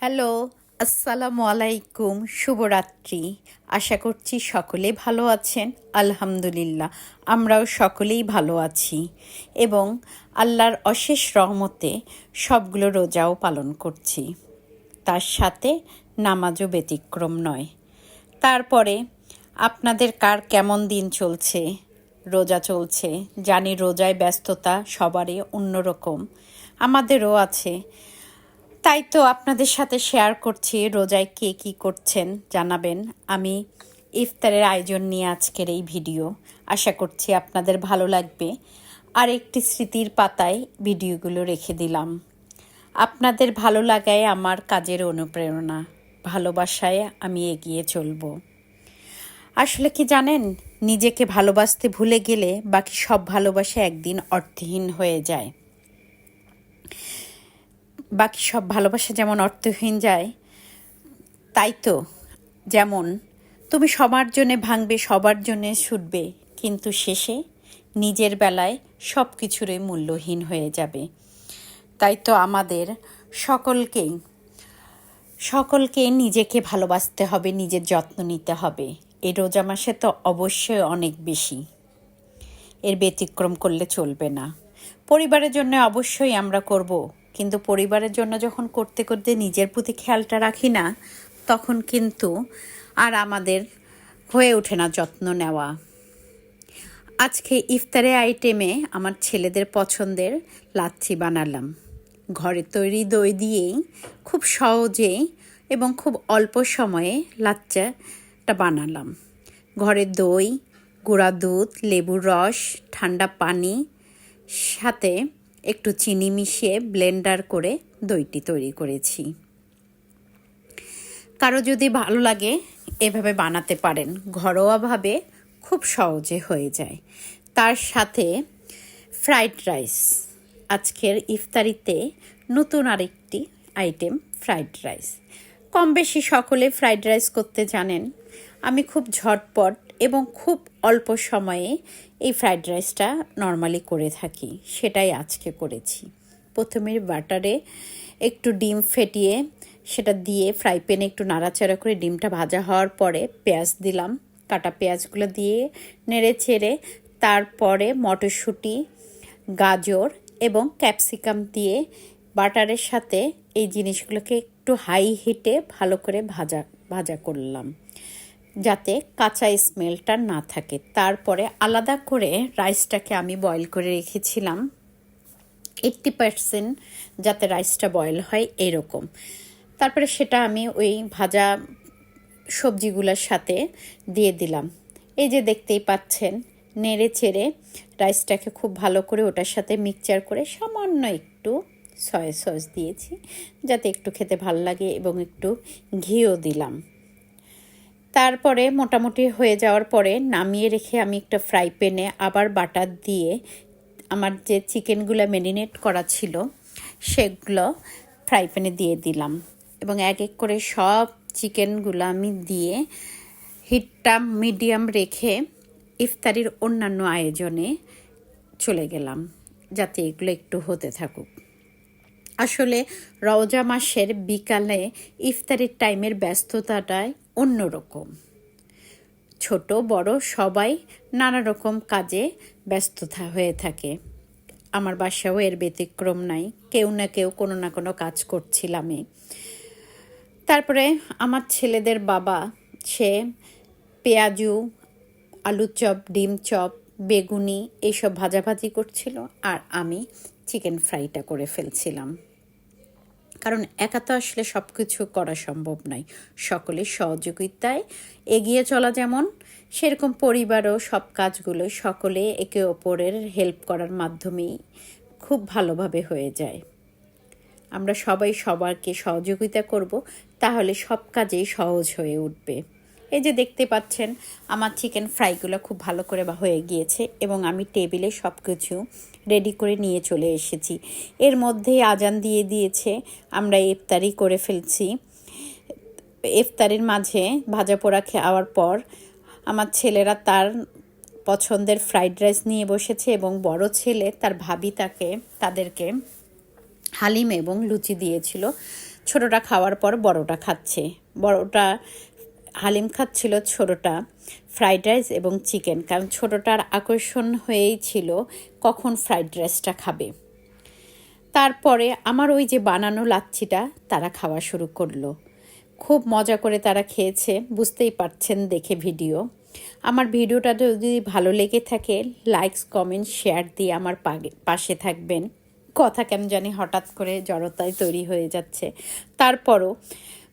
Hello, আসসালামু আলাইকুম, শুভরাত্রি। আশা করছি সকলে ভালো আছেন, আলহামদুলিল্লাহ, আমরাও সকলেই ভালো আছি। এবং আল্লাহর অশেষ রহমতে সবগুলো রোজাও পালন করছি। তার সাথে নামাজও ব্যতিক্রম নয়। তারপরে আপনাদের কার কেমন দিন চলছে? রোজা চলছে। জানি রোজায় ব্যস্ততা সবারই অন্যরকম। আমাদেরও আছে। তাই তো আপনাদের সাথে শেয়ার করছি, রোজায় কে কী করছেন জানাবেন। আমি ইফতারের আয়োজন নিয়ে আজকের এই ভিডিও আশা করছি আপনাদের ভালো লাগবে। আর একটি স্মৃতির পাতায় ভিডিওগুলো রেখে দিলাম। আপনাদের ভালো লাগায় আমার কাজের অনুপ্রেরণা, ভালোবাসায় আমি এগিয়ে চলব। আসলে কি জানেন, নিজেকে ভালোবাসতে ভুলে গেলে বাকি সব ভালোবাসা একদিন অর্থহীন হয়ে যায়। বাকি সব ভালোবাসা যেমন অর্থহীন যায়, তাই তো? যেমন, তুমি সবার জন্যে ভাঙবে, সবার জন্যে ছুটবে, কিন্তু শেষে নিজের বেলায় সব কিছুরই মূল্যহীন হয়ে যাবে। তাই তো আমাদের সকলকেই, সকলকে নিজেকে ভালোবাসতে হবে, নিজের যত্ন নিতে হবে। এই রোজা মাসে তো অবশ্যই অনেক বেশি। এর ব্যতিক্রম করলে চলবে না। পরিবারের জন্য অবশ্যই আমরা করব কিন্তু পরিবারের জন্য যখন করতে করতে নিজের প্রতি খেয়ালটা রাখি না, তখন কিন্তু আর আমাদের হয়ে ওঠে না যত্ন নেওয়া। আজকে ইফতারে আইটেমে আমার ছেলেদের পছন্দের লাচ্ছি বানালাম। ঘরে তৈরি দই দিয়েই খুব সহজেই এবং খুব অল্প সময়ে লাচ্চাটা বানালাম। ঘরের দই, গুঁড়া দুধ, লেবুর রস, ঠান্ডা পানি, সাথে একটু চিনি মিশিয়ে ব্লেন্ডার করে দইটি তৈরি করেছি। কারও যদি ভালো লাগে, এভাবে বানাতে পারেন। ঘরোয়াভাবে খুব সহজে হয়ে যায়। তার সাথে ফ্রাইড রাইস। আজকের ইফতারিতে নতুন আরেকটি আইটেম ফ্রাইড রাইস। কম বেশি সকলে ফ্রাইড রাইস করতে জানেন। আমি খুব ঝটপট এবং খুব অল্প সময়ে এই ফ্রাইড রাইসটা নর্মালি করে থাকি, সেটাই আজকে করেছি। প্রথমে বাটারে একটু ডিম ফেটিয়ে, সেটা দিয়ে ফ্রাই প্যানে একটু নাড়াচাড়া করে ডিমটা ভাজা হওয়ার পরে পেঁয়াজ দিলাম। কাটা পেঁয়াজগুলো দিয়ে নেড়ে ছেড়ে তারপরে মটরশুঁটি, গাজর এবং ক্যাপসিকাম দিয়ে বাটারের সাথে এই জিনিসগুলোকে একটু হাই হিটে ভালো করে ভাজা ভাজা করলাম। যাতে কাঁচা স্মেলটা না থাকে। তারপরে আলাদা করে রাইসটাকে আমি বয়েল করে রেখেছিলাম। এইট্টি পারসেন্ট যাতে রাইসটা বয়েল হয় এরকম। তারপরে সেটা আমি ওই ভাজা সবজিগুলোর সাথে দিয়ে দিলাম। এই যে দেখতেই পাচ্ছেন, নেড়ে চেড়ে রাইসটাকে খুব ভালো করে ওটার সাথে মিক্সচার করে সামান্য একটু সয়া সস দিয়েছি, যাতে একটু খেতে ভালো লাগে এবং একটু ঘিও দিলাম। তারপরে মোটামুটি হয়ে যাওয়ার পরে নামিয়ে রেখে আমি একটা ফ্রাই প্যানে আবার বাটার দিয়ে আমার যে চিকেনগুলো ম্যারিনেট করা ছিল, সেগুলো ফ্রাই প্যানে দিয়ে দিলাম। এবং এক এক করে সব চিকেনগুলো আমি দিয়ে হিটটা মিডিয়াম রেখে ইফতারির অন্যান্য আয়োজনে চলে গেলাম, যাতে এগুলো একটু হতে থাকুক। আসলে রওজা মাসের বিকালে ইফতারির টাইমের ব্যস্ততাটাই অন্যরকম। ছোট, বড় সবাই নানা রকম কাজে ব্যস্ততা হয়ে থাকে। আমার বাসাও এর ব্যতিক্রম নাই। কেউ না কেউ কোনো না কোনো কাজ করছিলামই। তারপরে আমার ছেলেদের বাবা, সে পেঁয়াজু আলু চপ, ডিম চপ, বেগুনি এইসব ভাজাভাজি করছিল আর আমি চিকেন ফ্রাইটা করে ফেলছিলাম। কারণ একা তো আসলে সব কিছু করা সম্ভব নয়। সকলের সহযোগিতায় এগিয়ে চলা যেমন, সেরকম পরিবারও সব কাজগুলো সকলে একে অপরের হেল্প করার মাধ্যমেই খুব ভালোভাবে হয়ে যায়। আমরা সবাই সবারকে সহযোগিতা করব, তাহলে সব কাজেই সহজ হয়ে উঠবে। এই যে দেখতে পাচ্ছেন, আমার চিকেন ফ্রাইগুলো খুব ভালো করে হয়ে গিয়েছে এবং আমি টেবিলে সব কিছু রেডি করে নিয়ে চলে এসেছি। এর মধ্যেই আজান দিয়ে দিয়েছে, আমরা ইফতারি করে ফেলছি। ইফতারির মাঝে ভাজা পোড়া খাওয়ার পর আমার ছেলেরা তার পছন্দের ফ্রাইড রাইস নিয়ে বসেছে এবং বড় ছেলে তার ভাবি তাকে, তাদেরকে হালিম এবং লুচি দিয়েছিল। ছোটোটা খাওয়ার পর বড়টা খাচ্ছে। বড়টা হালিম খাচ্ছিল ছোটোটা, ফ্রাইড রাইস এবং চিকেন। কারণ ছোটোটার আকর্ষণ হয়েই ছিল কখন ফ্রাইড রাইসটা খাবে। তারপরে আমার ওই যে বানানো লাচ্ছিটা তারা খাওয়া শুরু করল। খুব মজা করে তারা খেয়েছে, বুঝতেই পারছেন দেখে ভিডিও। আমার ভিডিওটা যদি ভালো লেগে থাকে লাইকস কমেন্ট শেয়ার দিয়ে আমার পাশে থাকবেন। কথা কেমন জানি হঠাৎ করে জড়তায় তৈরি হয়ে যাচ্ছে। তারপরও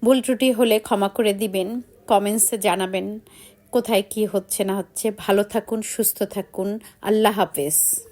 ভুল ত্রুটি হলে ক্ষমা করে দিবেন। কমেন্টসে জানাবেন কোথায় কি হচ্ছে না হচ্ছে। ভালো থাকুন সুস্থ থাকুন। আল্লাহ হাফেজ।